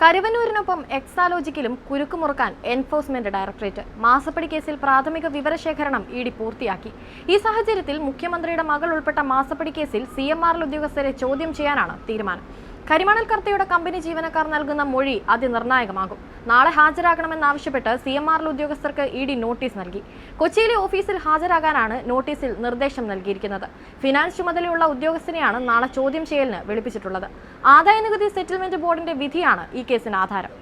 കരുവന്നൂരിനൊപ്പം എക്സാലോജിക്കിലും കുരുക്കുമുറുക്കാൻ enforcement directorate. മാസപ്പടി കേസിൽ പ്രാഥമിക വിവരശേഖരണം ഇ ഡി പൂർത്തിയാക്കി. ഈ സാഹചര്യത്തിൽ മുഖ്യമന്ത്രിയുടെ മകൾ ഉൾപ്പെട്ട മാസപ്പടി കേസിൽ സി എം ആർ ഉദ്യോഗസ്ഥരെ ചോദ്യം ചെയ്യാനാണ് തീരുമാനം. കരിമണൽ കർത്തയുടെ കമ്പനി ജീവനക്കാർ നൽകുന്ന മൊഴി അതിനിർണായകമാകും. നാളെ ഹാജരാകണമെന്നാവശ്യപ്പെട്ട് സി എം ആറിൽ ഉദ്യോഗസ്ഥർക്ക് ഇ ഡി നോട്ടീസ് നൽകി. കൊച്ചിയിലെ ഓഫീസിൽ ഹാജരാകാനാണ് നോട്ടീസിൽ നിർദ്ദേശം നൽകിയിരിക്കുന്നത്. ഫിനാൻസ് ചുമതലയുള്ള ഉദ്യോഗസ്ഥനെയാണ് നാളെ ചോദ്യം ചെയ്യലിന് വിളിപ്പിച്ചിട്ടുള്ളത്. ആദായനികുതി സെറ്റിൽമെന്റ് ബോർഡിന്റെ വിധിയാണ് ഈ കേസിന് ആധാരം.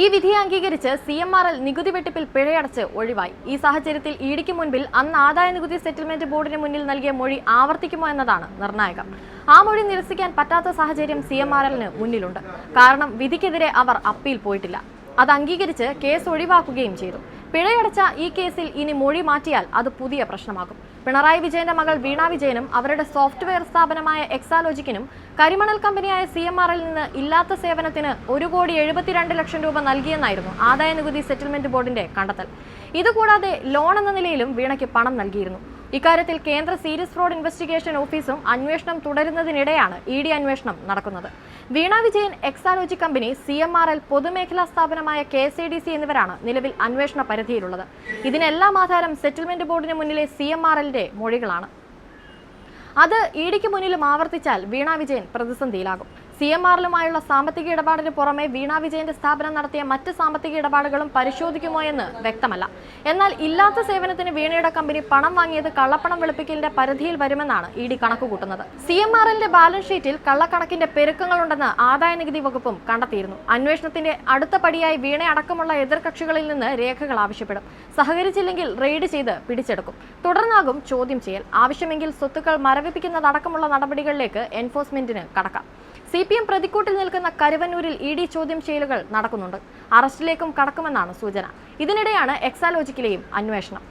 ഈ വിധി അംഗീകരിച്ച് സി എം ആർ എൽ നികുതി വെട്ടിപ്പിൽ പിഴയടച്ച് ഒഴിവായി. ഈ സാഹചര്യത്തിൽ ഇഡിക്ക് മുൻപിൽ അന്ന് ആദായ നികുതി സെറ്റിൽമെന്റ് ബോർഡിന് മുന്നിൽ നൽകിയ മൊഴി ആവർത്തിക്കുമോ എന്നതാണ് നിർണായകം. ആ മൊഴി നിരസിക്കാൻ പറ്റാത്ത സാഹചര്യം സി എം ആർ എല്ലിന് മുന്നിലുണ്ട്. കാരണം വിധിക്കെതിരെ അവർ അപ്പീൽ പോയിട്ടില്ല. അത് അംഗീകരിച്ച് കേസ് ഒഴിവാക്കുകയും ചെയ്തു. പിഴയടച്ച ഈ കേസിൽ ഇനി മൊഴി മാറ്റിയാൽ അത് പുതിയ പ്രശ്നമാകും. പിണറായി വിജയന്റെ മകൾ വീണ വിജയനും അവരുടെ സോഫ്റ്റ്വെയർ സ്ഥാപനമായ എക്സാലോജിക്കിനും കരിമണൽ കമ്പനിയായ സി എം ആറിൽ നിന്ന് ഇല്ലാത്ത സേവനത്തിന് ഒരു കോടി എഴുപത്തിരണ്ട് ലക്ഷം രൂപ നൽകിയെന്നായിരുന്നു ആദായ നികുതി സെറ്റിൽമെന്റ് ബോർഡിന്റെ കണ്ടെത്തൽ. ഇതുകൂടാതെ ലോൺ എന്ന നിലയിലും വീണയ്ക്ക് പണം നൽകിയിരുന്നു. ഇക്കാര്യത്തിൽ കേന്ദ്ര സീരിയസ് ഫ്രോഡ് ഇൻവെസ്റ്റിഗേഷൻ ഓഫീസും അന്വേഷണം തുടരുന്നതിനിടെയാണ് ഇ ഡി അന്വേഷണം നടക്കുന്നത്. Veena Vijayan Exalogic company C M R L പൊതുമേഖലാ സ്ഥാപനമായ കെ എസ് ഡി സി എന്നിവരാണ് നിലവിൽ അന്വേഷണ പരിധിയിലുള്ളത്. ഇതിനെല്ലാം ആധാരം സെറ്റിൽമെന്റ് ബോർഡിന് മുന്നിലെ സി എം ആർ എല്ലിന്റെ മൊഴികളാണ്. അത് ഇ ഡിക്ക് മുന്നിലും ആവർത്തിച്ചാൽ വീണ വിജയൻ പ്രതിസന്ധിയിലാകും. സി എം ആറിലുമായുള്ള സാമ്പത്തിക ഇടപാടിന് പുറമെ വീണാ വിജയന്റെ സ്ഥാപനം നടത്തിയ മറ്റ് സാമ്പത്തിക ഇടപാടുകളും പരിശോധിക്കുമോ എന്ന് വ്യക്തമല്ല. എന്നാൽ ഇല്ലാത്ത സേവനത്തിന് വീണയുടെ കമ്പനി പണം വാങ്ങിയത് കള്ളപ്പണം വെളുപ്പിക്കലിന്റെ പരിധിയിൽ വരുമെന്നാണ് ഇ ഡി കണക്കുകൂട്ടുന്നത്. സി എം ആറിന്റെ ബാലൻസ് ഷീറ്റിൽ കള്ളക്കണക്കിന്റെ പെരുക്കങ്ങളുണ്ടെന്ന് ആദായ നികുതി വകുപ്പും കണ്ടെത്തിയിരുന്നു. അന്വേഷണത്തിന്റെ അടുത്ത പടിയായി വീണ അടക്കമുള്ള എതിർകക്ഷികളിൽ നിന്ന് രേഖകൾ ആവശ്യപ്പെടും. സഹകരിച്ചില്ലെങ്കിൽ റെയ്ഡ് ചെയ്ത് പിടിച്ചെടുക്കും. തുടർന്നാകും ചോദ്യം ചെയ്യൽ. ആവശ്യമെങ്കിൽ സ്വത്തുക്കൾ മരവിപ്പിക്കുന്നതടക്കമുള്ള നടപടികളിലേക്ക് എൻഫോഴ്സ്മെന്റിന് കടക്കാം. സി പി എം പ്രതിക്കൂട്ടിൽ നിൽക്കുന്ന കരുവന്നൂരിൽ ഇ ഡി ചോദ്യം ചെയ്യലുകൾ നടക്കുന്നുണ്ട്. അറസ്റ്റിലേക്കും കടക്കുമെന്നാണ് സൂചന. ഇതിനിടെയാണ് എക്സാലോജിക്കിലെയും അന്വേഷണം.